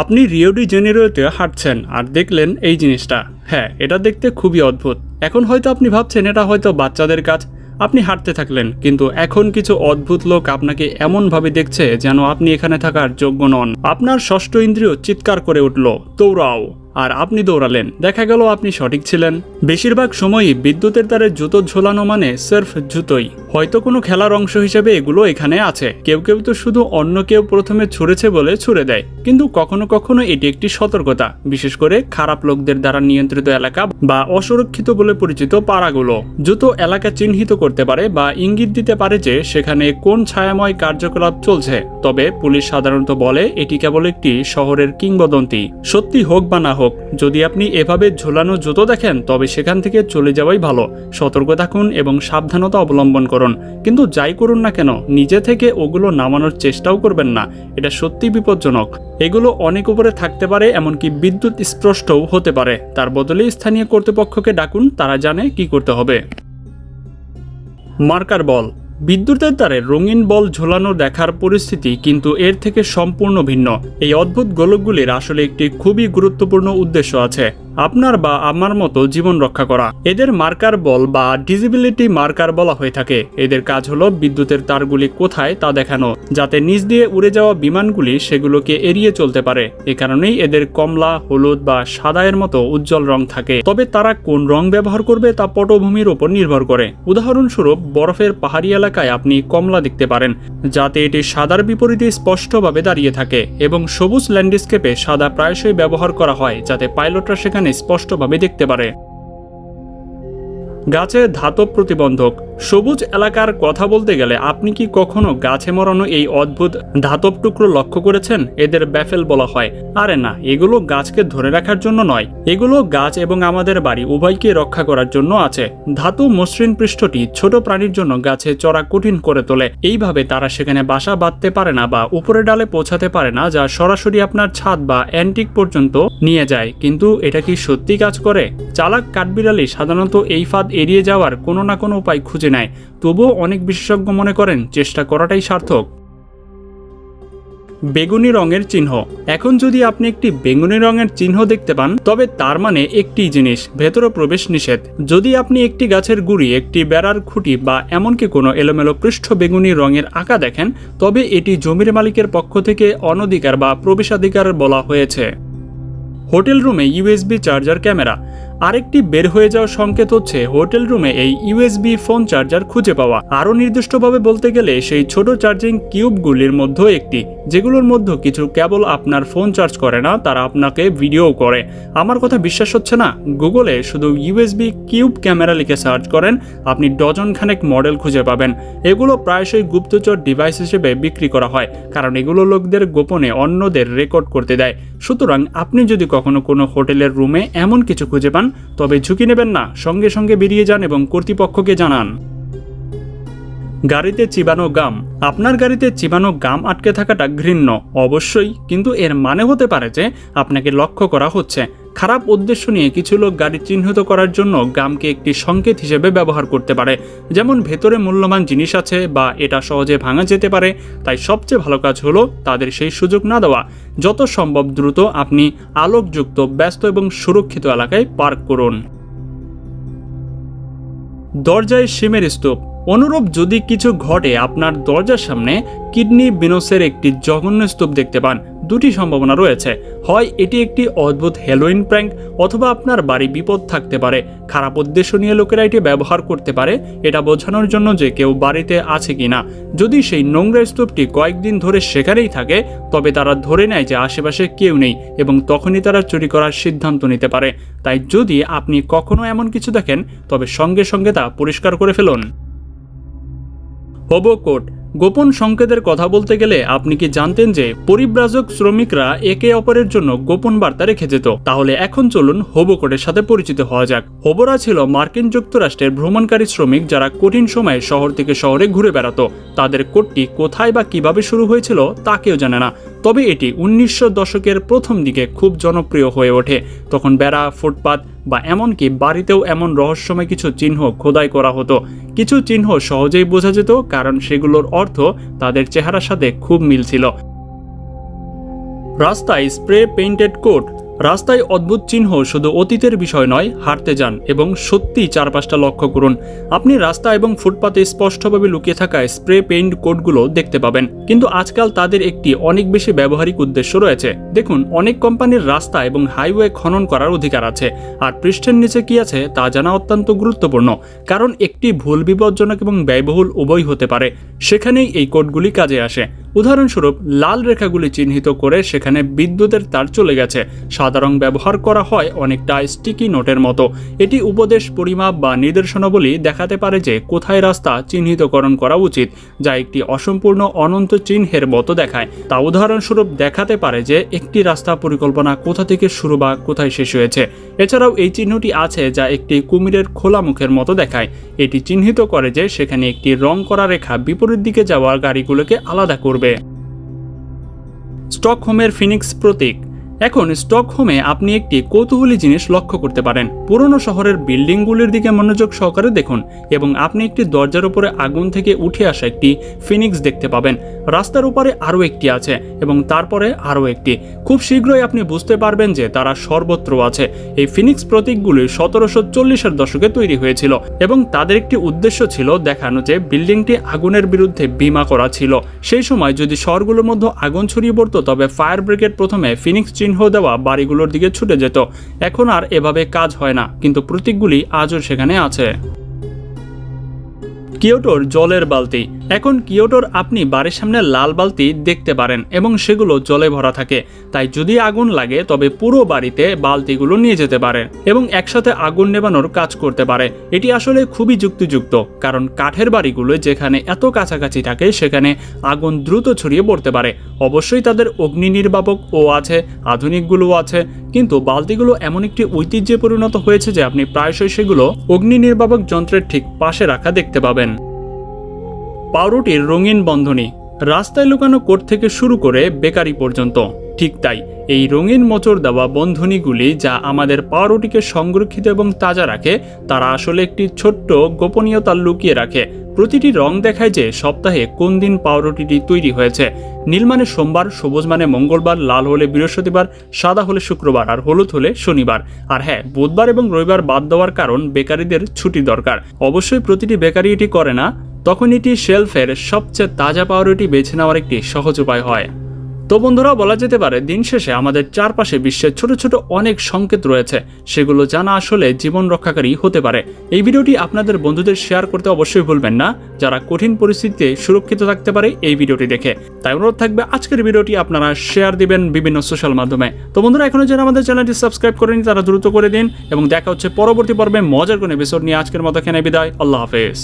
আপনি রিওডি জেনেরোতে হাঁটছেন আর দেখলেন এই জিনিসটা। হ্যাঁ এটা দেখতে খুবই অদ্ভুত। এখন হয়তো আপনি ভাবছেন, এটা হয়তো বাচ্চাদের কাজ। আপনি হাঁটতে থাকলেন, কিন্তু এখন কিছু অদ্ভুত লোক আপনাকে এমনভাবে দেখছে যেন আপনি এখানে থাকার যোগ্য নন। আপনার ষষ্ঠ ইন্দ্রিয় চিৎকার করে উঠল দৌড়াও আর আপনি দৌড়ালেন। দেখা গেল আপনি সঠিক ছিলেন। বেশিরভাগ সময়ই বিদ্যুতের তারে জুতো ঝোলানো মানে সেরফ জুতোই। হয়তো কোনো খেলার অংশ হিসেবে এগুলো এখানে আছে। কেউ কেউ তো শুধু অন্য কেউ প্রথমে ছুঁড়েছে বলে ছুড়ে দেয়। কিন্তু কখনো কখনো এটি একটি সতর্কতা, বিশেষ করে খারাপ লোকদের দ্বারা নিয়ন্ত্রিত এলাকা বা অসুরক্ষিত বলে পরিচিত পাড়াগুলো। জুতো এলাকা চিহ্নিত করতে পারে বা ইঙ্গিত দিতে পারে যে সেখানে কোন ছায়াময় কার্যকলাপ চলছে। তবে পুলিশ সাধারণত বলে এটি কেবল একটি শহরের কিংবদন্তি। সত্যি হোক বা না হোক যদি আপনি এভাবে ঝোলানো জুতো দেখেন, তবে সেখান থেকে চলে যাওয়াই ভালো। সতর্ক থাকুন এবং সাবধানতা অবলম্বন করুন। কিন্তু যাই করুন না কেন, নিজে থেকে ওগুলো নামানোর চেষ্টাও করবেন না। এটা সত্যি বিপজ্জনক। এগুলো অনেক উপরে থাকতে পারে, এমনকি বিদ্যুৎ স্পষ্টও হতে পারে। তার বদলে স্থানীয় কর্তৃপক্ষকে ডাকুন, তারা জানে কি করতে হবে। মার্কার বল। বিদ্যুতের তারে রঙিন বল ঝোলানো দেখার পরিস্থিতি কিন্তু এর থেকে সম্পূর্ণ ভিন্ন। এই অদ্ভুত গোলকগুলির আসলে একটি খুবই গুরুত্বপূর্ণ উদ্দেশ্য আছে। আপনার বা আমার মতো জীবন রক্ষা করা। এদের মার্কার বল বা ডিজিবিলিটি মার্কার বলা হয়ে থাকে। এদের কাজ হলো বিদ্যুতের তারগুলি কোথায় তা দেখানো, যাতে নিচ দিয়ে উড়ে যাওয়া বিমানগুলি সেগুলোকে এড়িয়ে চলতে পারে। এ কারণেই এদের কমলা, হলুদ বা সাদায়ের মতো উজ্জ্বল রং থাকে। তবে তারা কোন রং ব্যবহার করবে তা পটভূমির উপর নির্ভর করে। উদাহরণস্বরূপ, বরফের পাহাড়ি এলাকায় আপনি কমলা দেখতে পারেন, যাতে এটি সাদার বিপরীতে স্পষ্টভাবে দাঁড়িয়ে থাকে এবং সবুজ ল্যান্ডস্কেপে সাদা প্রায়শই ব্যবহার করা হয়, যাতে পাইলটরা সেখানে স্পষ্টভাবে দেখতে পারে। গাছের ধাতব প্রতিবন্ধক সবুজ এলাকার কথা বলতে গেলে আপনি কি কখনো গাছে মরানো এই অদ্ভুত ধাতব টুকরো লক্ষ্য করেছেন? এদের ব্যাফেল বলা হয়। আরে না, এগুলো গাছকে ধরে রাখার জন্য নয়। এগুলো গাছ এবং আমাদের বাড়ি উভয়কে রক্ষা করার জন্য আছে। ধাতু মসৃণ পৃষ্ঠটি ছোট প্রাণীর জন্য গাছে চড়া কঠিন করে তোলে। এইভাবে তারা সেখানে বাসা বাঁধতে পারে না বা উপরে ডালে পৌঁছাতে পারে না, যা সরাসরি আপনার ছাদ বা অ্যান্টিক পর্যন্ত নিয়ে যায়। কিন্তু এটা কি সত্যি কাজ করে? চালাক কাঠবিড়ালি সাধারণত এই ফাঁদ এড়িয়ে যাওয়ার কোনো না কোনো উপায় খুঁজে নেয় তবুও অনেক বিশেষজ্ঞ মনে করেন চেষ্টা করাটাই সার্থক। বেগুনি রঙের চিহ্ন। এখন যদি আপনি একটি বেগুনি রঙের চিহ্ন দেখতে পান, তবে তার মানে একটি জিনিস, ভেতরে প্রবেশ নিষেধ। যদি আপনি একটি গাছের গুড়ি, একটি বেড়ার খুঁটি বা এমনকি কোনো এলোমেলো পৃষ্ঠ বেগুনি রঙের আঁকা দেখেন, তবে এটি জমির মালিকের পক্ষ থেকে অনধিকার বা প্রবেশাধিকার বলা হয়েছে। হোটেল রুমে ইউএসবি চার্জার ক্যামেরা। আরেকটি বের হয়ে যাওয়ার সংকেত হচ্ছে হোটেল রুমে এই ইউএসবি ফোন চার্জার খুঁজে পাওয়া। আরও নির্দিষ্টভাবে বলতে গেলে সেই ছোট চার্জিং কিউবগুলির মধ্যে একটি, যেগুলোর মধ্যে কিছু কেবল আপনার ফোন চার্জ করে না, তারা আপনাকে ভিডিও করে। আমার কথা বিশ্বাস হচ্ছে না? গুগলে শুধু ইউএসবি কিউব ক্যামেরা লিখে সার্চ করেন, আপনি ডজন খানেক মডেল খুঁজে পাবেন। এগুলো প্রায়শই গুপ্তচর ডিভাইস হিসেবে বিক্রি করা হয়, কারণ এগুলো লোকদের গোপনে অন্যদের রেকর্ড করতে দেয়। সুতরাং আপনি যদি কখনো কোনো হোটেলের রুমে এমন কিছু খুঁজে পান তবে ঝুঁকি নেবেন না, সঙ্গে সঙ্গে বেরিয়ে যান এবং কর্তৃপক্ষকে জানান। গাড়িতে চিবানো গাম। আপনার গাড়িতে চিবানো গাম আটকে থাকাটা ঘৃণ্য, অবশ্যই, কিন্তু এর মানে হতে পারে যে আপনাকে লক্ষ্য করা হচ্ছে। খারাপ উদ্দেশ্য নিয়ে কিছু লোক গাড়ি চিহ্নিত করার জন্য গামকে একটি সংকেত হিসেবে ব্যবহার করতে পারে। যেমন ভেতরে মূল্যবান জিনিস আছে বা এটা সহজে ভাঙা যেতে পারে, তাই সবচেয়ে ভালো কাজ হলো তাদের সেই সুযোগ না দেওয়া। যত সম্ভব দ্রুত আপনি আলোকযুক্ত, ব্যস্ত এবং সুরক্ষিত এলাকায় পার্ক করুন। দরজায় সিমের স্তূপ। অনুরূপ যদি কিছু ঘটে, আপনার দরজার সামনে কিডনি বিনোসের একটি জঘন্য স্তূপ দেখতে পান। দুটি সম্ভাবনা রয়েছে। হয় এটি একটি অদ্ভুত হেলোইন প্র্যাঙ্ক অথবা আপনার বাড়ি বিপদ থাকতে পারে। খারাপ উদ্দেশ্য নিয়ে লোকেরা এটি ব্যবহার করতে পারে। এটা বোঝানোর জন্য যে কেউ বাড়িতে আছে কিনা। যদি সেই নোংরা স্তূপটি কয়েকদিন ধরে সেখানেই থাকে, তবে তারা ধরে নেয় যে আশেপাশে কেউ নেই এবং তখনই তারা চুরি করার সিদ্ধান্ত নিতে পারে। তাই যদি আপনি কখনো এমন কিছু দেখেন, তবে সঙ্গে সঙ্গে তা পরিষ্কার করে ফেলুন। হোবো কোড গোপন সংকেতের কথা বলতে গেলে আপনি কি জানতেন যে পরিব্রাজক শ্রমিকরা একে অপরের জন্য গোপন বার্তা রেখে যেত? তাহলে এখন চলুন হোবো কোডের সাথে পরিচিত হওয়া যাক। হোবোরা ছিল মার্কিন যুক্তরাষ্ট্রের ভ্রমণকারী শ্রমিক যারা কঠিন সময়ে শহর থেকে শহরে ঘুরে বেড়াতো। তাদের কোটটি কোথায় বা কীভাবে শুরু হয়েছিল তা কেউ জানে না। তবে এটি উনিশশো দশকের প্রথম দিকে খুব জনপ্রিয় হয়ে ওঠে। তখন বেড়া, ফুটপাত বা এমনকি বাড়িতেও এমন রহস্যময় কিছু চিহ্ন খোদাই করা হতো। কিছু চিহ্ন সহজেই বোঝা যেত, কারণ সেগুলোর অর্থ তাদের চেহারার সাথে খুব মিল ছিল। রাস্তায় স্প্রে পেইন্টেড কোট রাস্তায় অদ্ভুত চিহ্ন শুধু অতীতের বিষয় নয় হাঁটতে যান এবং সত্যি চারপাশটা লক্ষ্য করুন। আপনি রাস্তা এবং ফুটপাতে স্পষ্টভাবে লুকিয়ে থাকা স্প্রে পেইন্ট কোডগুলো দেখতে পাবেন। কিন্তু আজকাল তাদের একটি অনেক বেশি ব্যবহারিক উদ্দেশ্য রয়েছে। দেখুন, অনেক কোম্পানির রাস্তা এবং হাইওয়ে খনন করার অধিকার আছে। আর পৃষ্ঠের নিচে কি আছে, তা জানা অত্যন্ত গুরুত্বপূর্ণ, কারণ একটি ভুল বিপজ্জনক এবং ব্যয়বহুল উভয় হতে পারে। সেখানেই এই কোডগুলি কাজে আসে। উদাহরণস্বরূপ, লাল রেখাগুলি চিহ্নিত করে সেখানে বিদ্যুতের তার চলে গেছে। সাদা রং ব্যবহার করা হয় অনেকটা স্টিকি নোটের মতো। এটি উপদেশ, পরিমাপ বা নির্দেশনাবলী দেখাতে পারে যে কোথায় রাস্তা চিহ্নিতকরণ করা উচিত, যা একটি অসম্পূর্ণ অনন্ত চিহ্নের মতো দেখায়। তা উদাহরণস্বরূপ দেখাতে পারে যে একটি রাস্তা পরিকল্পনা কোথা থেকে শুরু বা কোথায় শেষ হয়েছে। এছাড়াও এই চিহ্নটি আছে যা একটি কুমিরের খোলা মুখের মতো দেখায়। এটি চিহ্নিত করে যে সেখানে একটি রং করা রেখা বিপরীত দিকে যাওয়া গাড়িগুলোকে আলাদা করবে। স্টকহোমের ফিনিক্স প্রতীক। এখন স্টকহোমে আপনি একটি কৌতূহলী জিনিস লক্ষ্য করতে পারেন। পুরনো শহরের বিল্ডিংগুলির দিকে মনোযোগ সহকারে দেখুন এবং আপনি একটি দরজার উপরে আগুন থেকে উঠে আসা একটি ফিনিক্স দেখতে পাবেন। রাস্তার উপরে আরও একটি আছে এবং তারপরে আরও একটি। খুব শীঘ্রই আপনি বুঝতে পারবেন যে তারা সর্বত্র আছে। এই ফিনিক্স প্রতীকগুলি সতেরোশো চল্লিশের দশকে তৈরি হয়েছিল এবং তাদের একটি উদ্দেশ্য ছিল দেখানো যে বিল্ডিংটি আগুনের বিরুদ্ধে বিমা করা ছিল। সেই সময় যদি শহরগুলোর মধ্যে আগুন ছড়িয়ে পড়তো, তবে ফায়ার ব্রিগেড প্রথমে ফিনিক্স চিহ্ন দেওয়া বাড়িগুলোর দিকে ছুটে যেত। এখন আর এভাবে কাজ হয় না, কিন্তু প্রতীকগুলি আজও সেখানে আছে। কিয়োটোর জলের বালতি। এখন কিয়োটোর আপনি বাড়ির সামনে লাল বালতি দেখতে পারেন এবং সেগুলো জলে ভরা থাকে। তাই যদি আগুন লাগে, তবে পুরো বাড়িতে বালতিগুলো নিয়ে যেতে পারেন এবং একসাথে আগুন নেবানোর কাজ করতে পারে। এটি আসলে খুবই যুক্তিযুক্ত, কারণ কাঠের বাড়িগুলো যেখানে এত কাছাকাছি থাকে, সেখানে আগুন দ্রুত ছড়িয়ে পড়তে পারে। অবশ্যই তাদের অগ্নি নির্বাপক ও আছে আধুনিকগুলোও আছে, কিন্তু বালতিগুলো এমন একটি ঐতিহ্যে পরিণত হয়েছে যে আপনি প্রায়শই সেগুলো অগ্নি নির্বাপক যন্ত্রের ঠিক পাশে রাখা দেখতে পাবেন। পাউরুটির রঙিন বন্ধনী রাস্তায় লুকানো কোট থেকে শুরু করে বেকারি পর্যন্ত। ঠিক তাই এই রঙিন মোচড় দেওয়া বন্ধনীগুলি যা আমাদের পাউরুটিকে সংরক্ষিত এবং তাজা রাখে, তারা আসলে একটি ছোট্ট গোপনীয়তা লুকিয়ে রাখে। প্রতিটি রং দেখায় যে সপ্তাহে কোন দিন পাউরুটিটি তৈরি হয়েছে। নীল মানে সোমবার, সবুজ মানে মঙ্গলবার, লাল হলে বৃহস্পতিবার, সাদা হলে শুক্রবার আর হলুদ হলে শনিবার। আর হ্যাঁ বুধবার এবং রবিবার বাদ দেওয়ার কারণ বেকারিদের ছুটি দরকার। অবশ্যই প্রতিটি বেকারি এটি করে না। তখন এটি শেলফের সবচেয়ে তাজা পাউরুটি বেছে নেওয়ার একটি সহজ উপায় হয়। তো বন্ধুরা, বলা যেতে পারে দিন শেষে আমাদের চারপাশে বিশ্বের ছোট ছোট অনেক সংকেত রয়েছে, সেগুলো জানা আসলে জীবন রক্ষাকারী হতে পারে। এই ভিডিওটি আপনাদের বন্ধুদের শেয়ার করতে অবশ্যই ভুলবেন না। যারা কঠিন পরিস্থিতিতে সুরক্ষিত থাকতে পারে এই ভিডিওটি দেখে। তাই অনুরোধ থাকবে, আজকের ভিডিওটি আপনারা শেয়ার দিবেন বিভিন্ন সোশ্যাল মাধ্যমে। তো বন্ধুরা, এখনও যারা আমাদের চ্যানেলটি সাবস্ক্রাইব করেনি তারা দ্রুত করে দিন এবং দেখা হচ্ছে পরবর্তী পর্বে মজার কোনো এপিসোড নিয়ে আজকের মতো এখানে বিদায়। আল্লাহ হাফেজ।